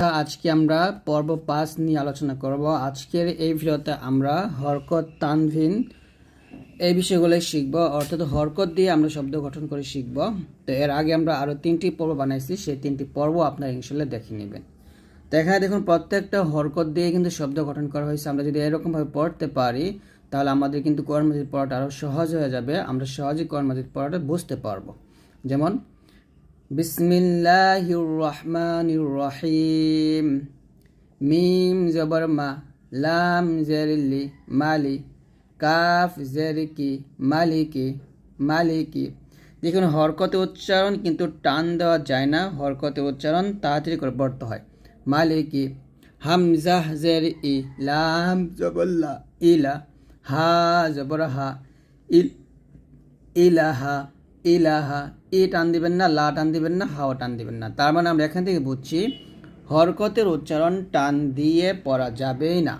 আজকে আমরা পর্ব পাঁচ নিয়ে আলোচনা করব। আজকের এই ভিডিওতে আমরা হরকত তানভিন এই বিষয়গুলো শিখব। অর্থাৎ হরকত দিয়ে আমরা শব্দ গঠন করে শিখব। তো এর আগে আমরা আরও তিনটি পর্ব বানাইছি, সেই তিনটি পর্ব আপনারা ইনশাল্লাহ দেখে নেবেন। তো এখানে দেখুন, প্রত্যেকটা হরকত দিয়ে কিন্তু শব্দ গঠন করা হয়েছে। আমরা যদি এরকমভাবে পড়তে পারি, তাহলে আমাদের কিন্তু কর্মজিৎ পড়াটা আরও সহজ হয়ে যাবে। আমরা সহজেই কর্মজিৎ পড়াটা বুঝতে পারব। যেমন বিসমিল্লাহির রহমানির রহিম মিম জবর মা, লাম জেরিলি মালি, কাফ জেরিকি মালিকি মালিকি। দেখুন, হরকতে উচ্চারণ কিন্তু টান দেওয়া যায় না, হরকতে উচ্চারণ তাড়াতাড়ি করে পড়তে হয়। মালিকি হামজাহ জের ই, লাম জবল্লা ইলা, হা জবর হা, ইল, ইলাহা ইলাহা, ই টান দিবেন না, লা টান দিবেন না, হাও টান দিবেন না। তার মানে আমরা এখান থেকে বুঝছি, হরকতের উচ্চারণ টান দিয়ে পড়া যাবেই না।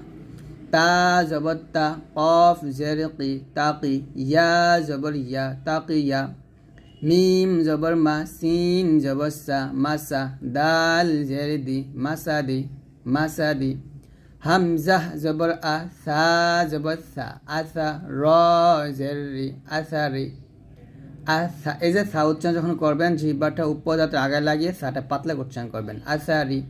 তা জবর তা, কফ, জের, কি তাকি ইয়া, জবর, ইয়া তাকি ইয়া। মিম, জবর, মা, সিন, জবর, সা মাসা দাল, জের, দি মাসা দি মাসা দি। হামজাহ, জবর, আ, সা, জবর আসা র, জের, রি আসারি আচ্ছা এই যে সা উচ্চারণ যখন করবেন, জিহ্বাটা উপর আগে লাগিয়ে সাটা পাতলা উচ্চারণ করবেন। আসারি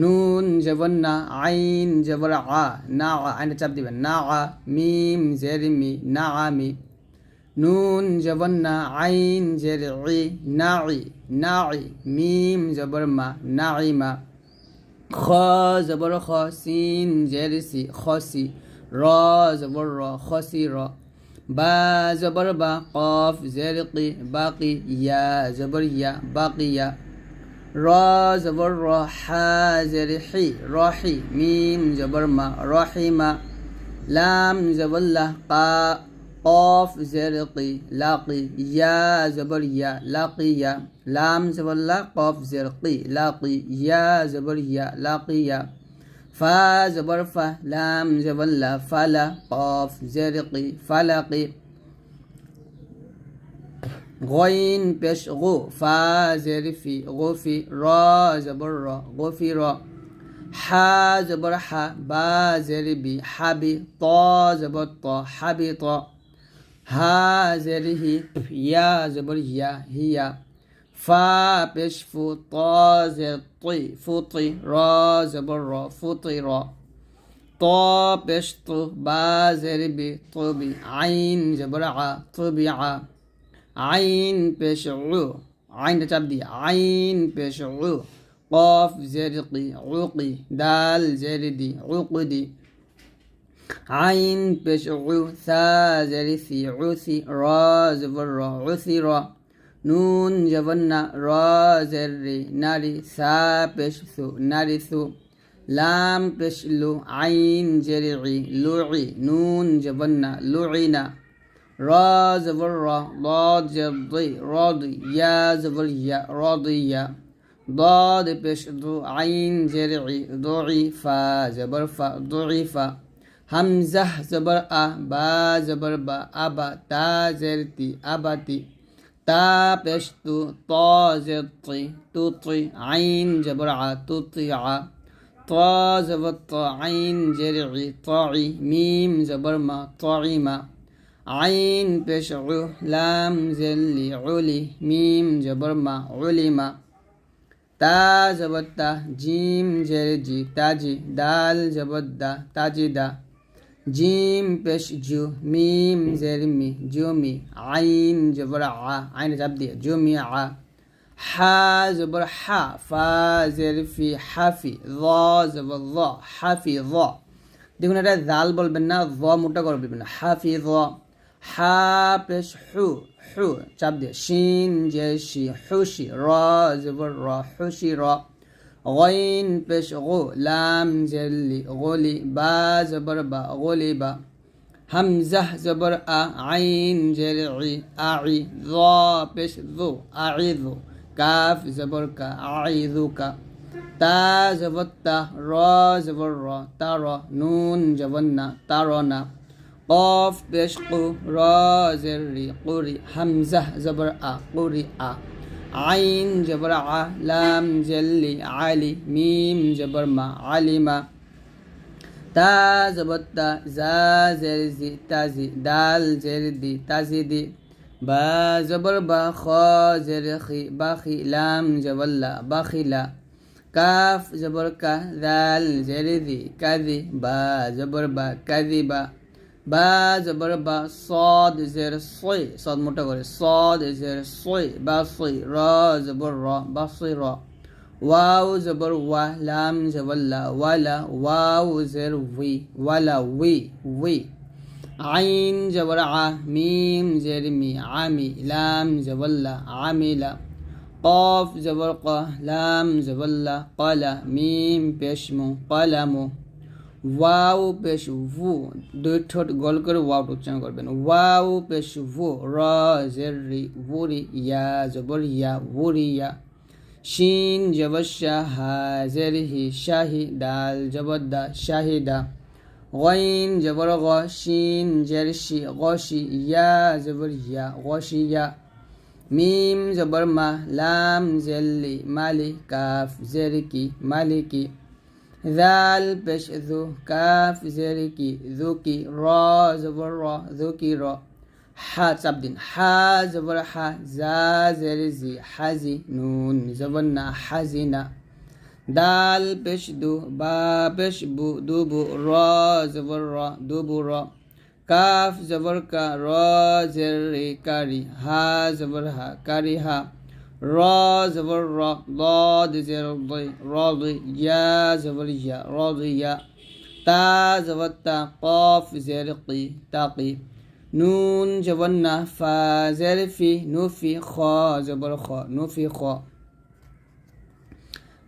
নুন জবর না, আইন জবর আ, না আ আইনে চাপ দিবেন। না আ, মিম জের মি, না আমি নুন জবর না, আইন জের ই, না ই না ই, মিম জবর মা, না ই মা। খ জবর খ, সিন জের সি খসি র জবর র খসি র। با زبر با قاف زرق باقي يا زبر يا باقي يا را زبر را حا زرحي راحي ميم زبر ما رحمة لام زبر لا قا قاف زرق لاقي يا زبر يا لاقي يا لام زبر لا قاف زیر لاقي يا یا زبر يا لاقي يا ফা জবর ফা লাম জবর লা ফালা কফ জের কি ফালাকি غين পেশ গো ফা জের ফি গোফি র জবর র গোফি র হা জবর হা বা জের বি হাবি ত জবর ত হাবি ত হা জের হি ইয়া فا بش فو طا زي طي فو طي را. زي برا فو را طا بش طو با زي ربي طبي عين زي برعا طبيعة عين بش عو عين تبدي عين بش عو قاف زرقي عوقي دال زردي عقدي. عين بش عو ثا زرثي عثي را زي برا عثي را. نون جبنا را زر ناري سا بش سو ناري ثو لام بش لو عين جرعي لوعي نون جبنا لوعينا را زبر را ضاد جبضي راضي يا زبر يا راضي يا. ضاد بش ضو عين جرعي ضعي فا زبر فا ضعي فا. همزه زبر أ با زبر با أبا تا زرتي أباتي تا پیش تو تا زبطی توطی عین جبرعا توطیعا طا زبط عین جرعی طاعی میم زبرما طعيما عين بشعو لام زلي علي ميم جبرما علما تا زبتا جيم جرجي تاجي دال زبطا تاجي دا. জিম পেশ জু মিম জের মি জুমি আইন জবর আ আইন জাব দিয়ে জুমি আ হা জবর হা ফা জের ফি হাফি র জবর র হাফি র দেখুন এটা জাল বলবেন না র মোটা করে বলবেন না। হাফি র হা পেশ হু হু, চাপ দিয়ে। শিন জেশি হুশি র জবর র হুশি র। غين بش غو لام جلي غولي با زبر با غولي با. همزة زبر أ عين جرعي أعي ضا بش ذو اعيذو كاف زبر كا اعيذو كا تا زبر تا را زبر را تارا نون جبنا تارونا قاف بش قو را زري قري همزة زبر أ قري أ. عین جبر ع لام جلی علی میم جبر ما علیما تا زبر تا زا زیر زی تازی دال زیر دی تازی دی. با زبر با خا زیر خی باخی لام جبر لا باخی لا. کاف زبر کا ذال زیر دی کذی با زبر با کذی با বা কাদি বা বা জবর বা সদ জের সই সদ মোটা করে সদ জের সই বা সই র জবর র বা সই র ওয়াও জবর ওয়া লাম জবর লা ওয়ালা ওয়াও জের উই ওয়ালা উই উই আইন জবর আ মিম জের মি আমি লাম জবর লা আমিলা قاف জবর ক লাম জবর লা قلا মিম পেশমু قلمু ওয়াও পেশ ভু, দুই ঠোঁট গোল করে ওয়াও উচ্চারণ করবেন। ওয়াও পেশ ভু, র, জের, রি, ভু, রি, ইয়া, জবর, ইয়া, ভু ইয়া। শিন, জবর, শাহা, হি শাহি ডাল, জবর, দা, শাহি দা গইন, জবর, গ, শিন, জের, শি গশি ইয়া, জবর, ইয়া গশি ইয়া। মিম, জবর, মা, লাম জেল্লি মালি কাফ, জের, কি, মালিকি। জাল পেশ জু কাফ জেরি কি জু কি র জবর র জু কি র হা চাপ দিন হা জবর হা জা জেরি জি হাজি নুন জবর না হাজি না দাল পেশ দু বা পেশ বু দুবু র জবর র দুবু র কাফ জবর কা র জেরি কারি হা জবর হা হা را زبر را ضاد زر ضي راضي يا زبر يا راضي يا تا زبر تا قاف زر قي تاقي নুন জবর না ফা জের ফি নুফি খ জবর খ নুফি খ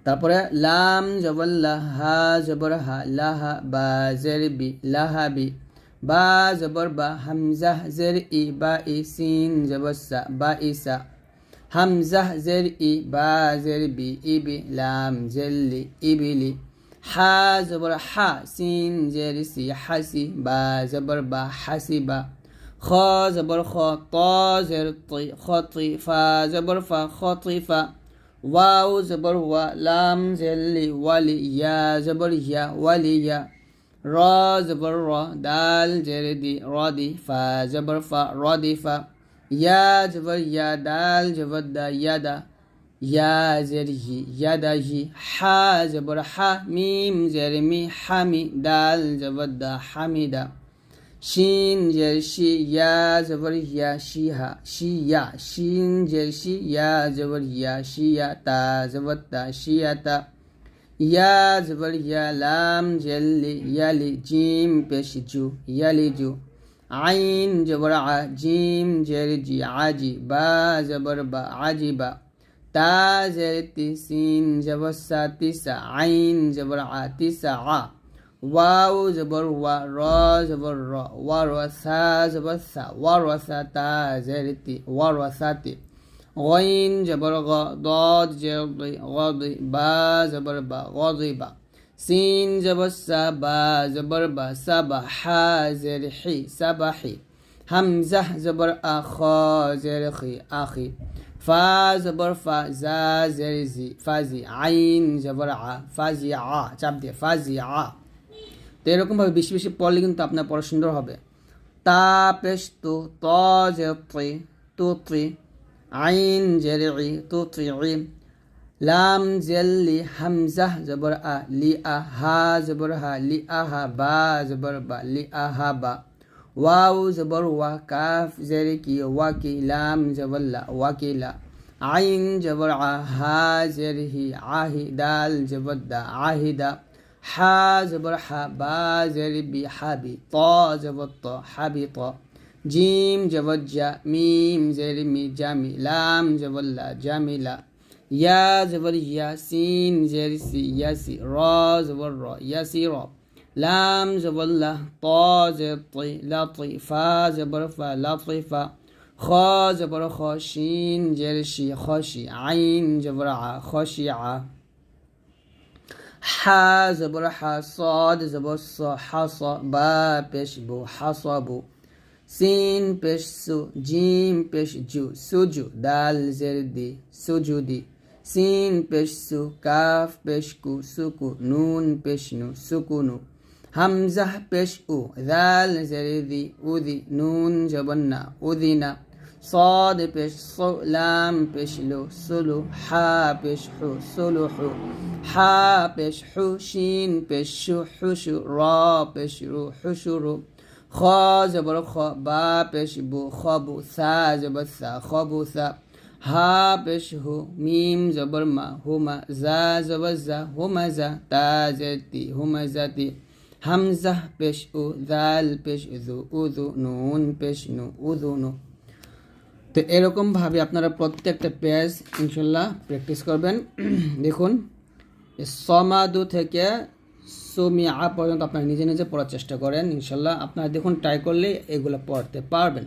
তারপরে লাম জবর হা জবর হা লাহা বা জের বি লাহা বি বা জবর বা হামজা জের ই বা ই সিন জবর সা বা ইসা همزة زر إي با زر بي إبي لام زر لي إبلي حا زبر حا سين زر سي حسي با زبر با حسبا خا زبر خا طا زر طي خطي فا زبر فا خطيفا واو زبر وا لام زر لي ولي يا زبر يا ولي يا را زبر را دال زر دي رادي فا زبر فا رادي فا. يا جبر يا دال جبر دا يدا يا زر هي يدا هي حا جبر حا ميم زر مي حمي دال جبر دا حميدا شين زر شي يا جبر يا شيها شي يا شين زر شي يا جبر يا شيا تا جبر تا شيا تا يا جبر يا لام جلي يلي جيم بشجو يلي جو عين جبر ع جيم جر جي عاجي با جبر با عاجي با. تا جر سين جبر سا تسا عين جبر ع تسا ع. واو جبر و را جبر را. ورا سا جبر سا ورا سا تا جر تي ورا سا تي غين جبر غ ضاد جر ضي غضي با جبر با غضي با. সিন জবর সাবা জবর বা সাবা হা জের হি সাবাহি। হামজাহ জবর আখ, জের খি আখি। ফা, জবর ফা, জা, জের জি ফাজি আইন, জবর আ ফাজি আ, চাপ দিয়ে ফাজি আ। তো এরকমভাবে বেশি বেশি পড়লে কিন্তু আপনার পড়া সুন্দর হবে। তা পেশ তু ত জের তু ত্রি আইন, জের ই, তু ত্রি لام زل لي حمزة زبر أ لي أ ها زبر ها لي أ ها با زبر با لي أ ها با۔ واو زبر وا كاف زر كي واكي لام زبر لا واكي لا۔ عين زبر ع ها زر هي عاهي دال زبر دا عاهي دا۔ حا زبر حا با زر بي حبي طا زبر طا حبي طا۔ جيم زبر جا ميم زر مي جامي لام زبر لا جامي لا۔ يا زبر يا سين زير سي يا سي را زبر را يا سي را لام زبر لا طا زبر طي لا طي فا زبر فا لا طي فا. خا زبر خا شين زير شي خاشي عين زبر ع خاشي ع حا زبر حا صاد زبر صا حصا با بش بو حصبو سين بش سو جيم بش جو سوجو دال زر دي سوجو دي সিন পেশ সু কাফ পেশ কু সুকু নুন পেশ নু সুকুনু হামজাহ পেশ উ দাল জের দি উদি নুন জবন্না উদিনা صاد পেশ সু লাম পেশ লু সুলু হা পেশ হু সুলু হু হা পেশ হু শিন পেশ শু হুশু র পেশ রু হুশুরু খ জবর খ বা পেশ বু খবু সা জবর সা খবু সা হা পেশ হু মিম জবর মা হুমা জা জবর জা হুমা জা তা জেতি হুমা জাতি। হামজা পেশ উ, দাল পেশ জু উদু নুন পেশ নু, উদু নু। তো এরকমভাবে আপনারা প্রত্যেকটা পেজ ইনশাল্লাহ প্র্যাকটিস করবেন। দেখুন সমাদু থেকে সুমিয়া পর্যন্ত আপনারা নিজে নিজে পড়ার চেষ্টা করেন ইনশাল্লাহ। আপনারা দেখুন ট্রাই করলে এগুলো পড়তে পারবেন।